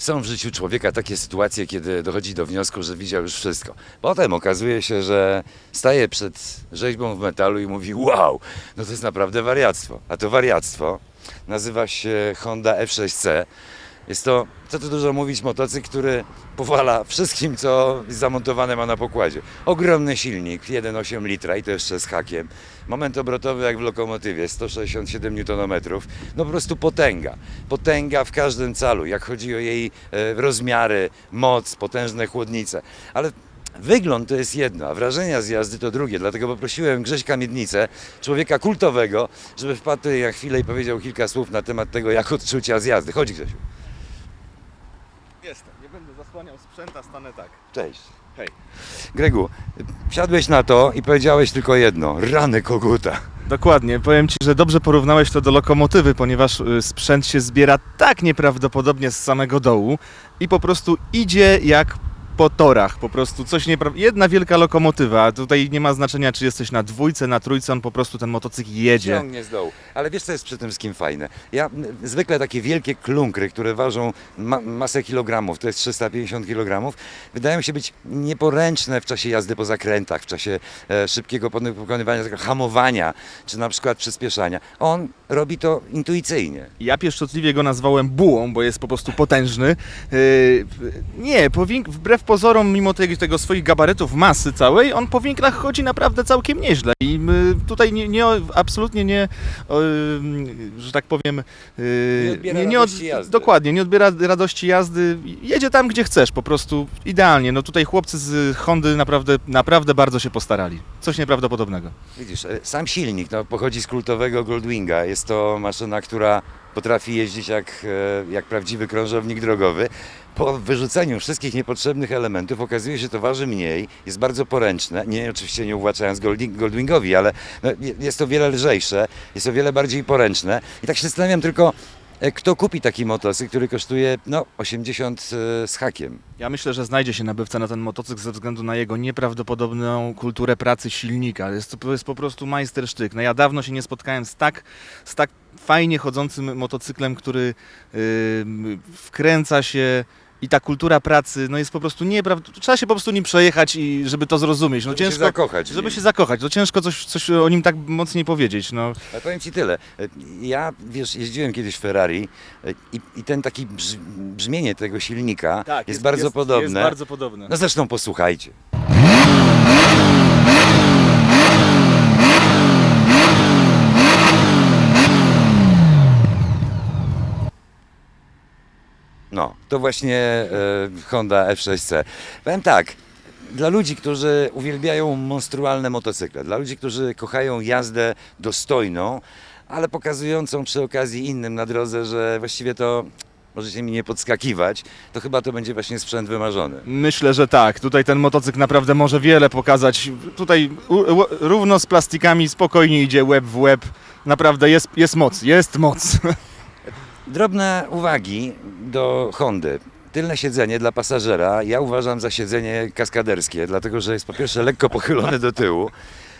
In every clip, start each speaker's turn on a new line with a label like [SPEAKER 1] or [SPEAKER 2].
[SPEAKER 1] Są w życiu człowieka takie sytuacje, kiedy dochodzi do wniosku, że widział już wszystko. Potem okazuje się, że staje przed rzeźbą w metalu i mówi: Wow, no to jest naprawdę wariactwo. A to wariactwo nazywa się Honda F6C. Jest to, co tu dużo mówić, motocykl, który powala wszystkim, co zamontowane ma na pokładzie. Ogromny silnik, 1,8 litra i to jeszcze z hakiem. Moment obrotowy jak w lokomotywie, 167 Nm. No po prostu potęga. Potęga w każdym calu, jak chodzi o jej e, rozmiary, moc, potężne chłodnice. Ale Wygląd to jest jedno, a wrażenia z jazdy to drugie. Dlatego poprosiłem Grześka Miednicę, człowieka kultowego, żeby wpadł na chwilę i powiedział kilka słów na temat tego, jak odczucia z jazdy. Chodź Grzesiu.
[SPEAKER 2] Będę zasłaniał sprzęta, stanę tak.
[SPEAKER 1] Cześć.
[SPEAKER 2] Hej.
[SPEAKER 1] Gregu, wsiadłeś na to i powiedziałeś tylko jedno. Rany koguta.
[SPEAKER 2] Dokładnie, powiem Ci, że dobrze porównałeś to do lokomotywy, ponieważ y, sprzęt się zbiera tak nieprawdopodobnie z samego dołu i po prostu idzie jak po torach, po prostu coś niepra... Jedna wielka lokomotywa, tutaj nie ma znaczenia czy jesteś na dwójce, na trójce, on po prostu ten motocykl jedzie.
[SPEAKER 1] Ciągnie z dołu. Ale wiesz, co jest przy tym wszystkim fajne? Ja zwykle takie wielkie klunkry, które ważą ma, masę kilogramów, to jest 350 kilogramów, wydają się być nieporęczne w czasie jazdy po zakrętach, w czasie e, szybkiego pokonywania hamowania, czy na przykład przyspieszania. On robi to intuicyjnie.
[SPEAKER 2] Ja pieszczotliwie go nazwałem bułą, bo jest po prostu potężny. Yy, nie, po wink- wbrew pozorom, mimo tego, tego swoich gabarytów, masy całej, on po winklach chodzi naprawdę całkiem nieźle. I tutaj nie, nie, absolutnie nie, że tak powiem... yy,
[SPEAKER 1] Nie odbiera radości jazdy.
[SPEAKER 2] Dokładnie, nie odbiera radości jazdy. Jedzie tam, gdzie chcesz, po prostu idealnie. No tutaj chłopcy z Hondy naprawdę, naprawdę bardzo się postarali. Coś nieprawdopodobnego.
[SPEAKER 1] Widzisz, e, sam silnik no, pochodzi z kultowego Goldwinga. Jest to maszyna, która potrafi jeździć jak, e, jak prawdziwy krążownik drogowy. Po wyrzuceniu wszystkich niepotrzebnych elementów okazuje się, to waży mniej, jest bardzo poręczne. Nie, oczywiście nie uwłaczając Golding- Goldwingowi, ale no, je- jest to wiele lżejsze, jest to wiele bardziej poręczne. I tak się zastanawiam tylko, kto kupi taki motocykl, który kosztuje no, 80 e, z hakiem.
[SPEAKER 2] Ja myślę, że znajdzie się nabywca na ten motocykl ze względu na jego nieprawdopodobną kulturę pracy silnika. Jest to jest po prostu majstersztyk. No ja dawno się nie spotkałem z tak, z tak fajnie chodzącym motocyklem, który yy, wkręca się i ta kultura pracy no jest po prostu nieprawdopodobna. Trzeba się po prostu nim przejechać i żeby to zrozumieć. No
[SPEAKER 1] Żeby się
[SPEAKER 2] ciężko,
[SPEAKER 1] zakochać w
[SPEAKER 2] żeby
[SPEAKER 1] nim.
[SPEAKER 2] się zakochać. To ciężko coś, coś o nim tak mocniej powiedzieć. No.
[SPEAKER 1] Ale powiem Ci tyle. Ja, wiesz, jeździłem kiedyś Ferrari e, i, i ten taki brz, brzmienie tego silnika jest, bardzo podobne.
[SPEAKER 2] Tak, Jest bardzo podobne.
[SPEAKER 1] No zresztą posłuchajcie. No, to właśnie e, Honda F6C. Powiem tak, dla ludzi, którzy uwielbiają monstrualne motocykle, dla ludzi, którzy kochają jazdę dostojną, ale pokazującą przy okazji innym na drodze, że właściwie to możecie mi nie podskakiwać, to chyba to będzie właśnie sprzęt wymarzony.
[SPEAKER 2] Myślę, że tak. Tutaj ten motocykl naprawdę może wiele pokazać. Tutaj równo z plastikami spokojnie idzie łeb w łeb. Naprawdę jest, jest moc, jest moc.
[SPEAKER 1] Drobne uwagi do Hondy. Tylne siedzenie dla pasażera ja uważam za siedzenie kaskaderskie, dlatego że jest po pierwsze lekko pochylone do tyłu.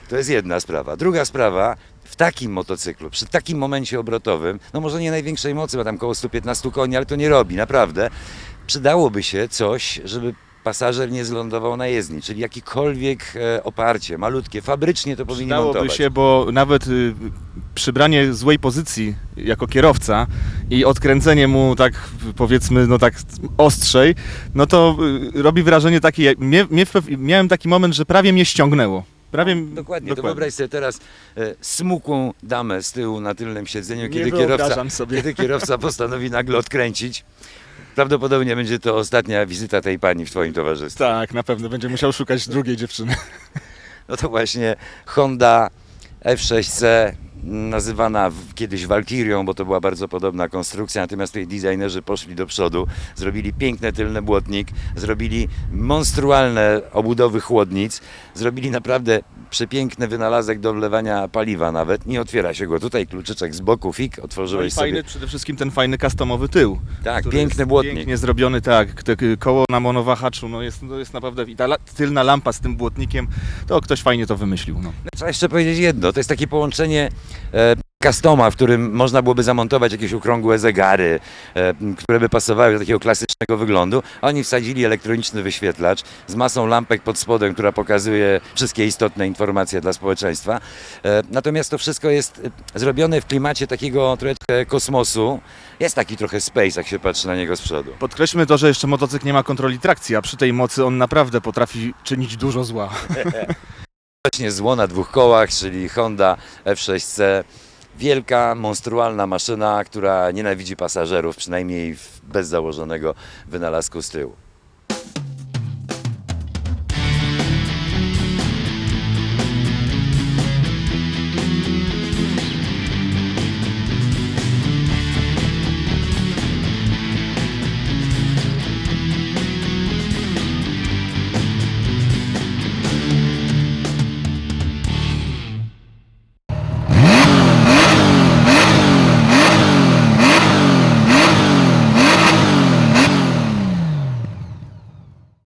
[SPEAKER 1] To jest jedna sprawa. Druga sprawa, w takim motocyklu, przy takim momencie obrotowym, no może nie największej mocy, bo tam około 115 koni, ale to nie robi, naprawdę. Przydałoby się coś, żeby pasażer nie zlądował na jezdni, czyli jakiekolwiek e, oparcie, malutkie, fabrycznie to
[SPEAKER 2] Dałoby
[SPEAKER 1] montować.
[SPEAKER 2] się, bo nawet y, przybranie złej pozycji jako kierowca i odkręcenie mu tak powiedzmy no tak ostrzej, no to y, robi wrażenie takie, mnie, mnie miałem taki moment, że prawie mnie ściągnęło. Prawie,
[SPEAKER 1] Dokładnie, to wyobraź sobie teraz e, smukłą damę z tyłu na tylnym siedzeniu,
[SPEAKER 2] Nie
[SPEAKER 1] kiedy kierowca,
[SPEAKER 2] sobie.
[SPEAKER 1] kiedy kierowca postanowi nagle odkręcić. Prawdopodobnie będzie to ostatnia wizyta tej pani w Twoim towarzystwie.
[SPEAKER 2] Tak, na pewno będzie musiał szukać drugiej dziewczyny.
[SPEAKER 1] No to właśnie Honda F6C, nazywana kiedyś Valkyrią, bo to była bardzo podobna konstrukcja, natomiast tutaj designerzy poszli do przodu, zrobili piękny tylny błotnik, zrobili monstrualne obudowy chłodnic, zrobili naprawdę przepiękny wynalazek do wlewania paliwa nawet, nie otwiera się go, tutaj kluczyczek z boku, fik,
[SPEAKER 2] No i
[SPEAKER 1] otworzyłeś
[SPEAKER 2] fajny
[SPEAKER 1] sobie.
[SPEAKER 2] przede wszystkim ten fajny customowy tył.
[SPEAKER 1] Tak,
[SPEAKER 2] który
[SPEAKER 1] piękny
[SPEAKER 2] jest
[SPEAKER 1] błotnik.
[SPEAKER 2] Pięknie zrobiony, tak. Te koło na monowahaczu, no jest, to jest naprawdę... I ta la, tylna lampa z tym błotnikiem, to ktoś fajnie to wymyślił. No.
[SPEAKER 1] Trzeba jeszcze powiedzieć jedno, to jest takie połączenie e, customa, w którym można byłoby zamontować jakieś okrągłe zegary, e, które by pasowały do takiego klasycznego wyglądu. Oni wsadzili elektroniczny wyświetlacz z masą lampek pod spodem, która pokazuje wszystkie istotne informacje dla społeczeństwa. E, natomiast to wszystko jest e, zrobione w klimacie takiego trochę kosmosu. Jest taki trochę space, jak się patrzy na niego z przodu.
[SPEAKER 2] Podkreślmy to, że jeszcze motocykl nie ma kontroli trakcji, a przy tej mocy on naprawdę potrafi czynić dużo zła.
[SPEAKER 1] Właśnie zło na dwóch kołach, czyli Honda F6C. Wielka, monstrualna maszyna, która nienawidzi pasażerów, przynajmniej bez założonego wynalazku z tyłu.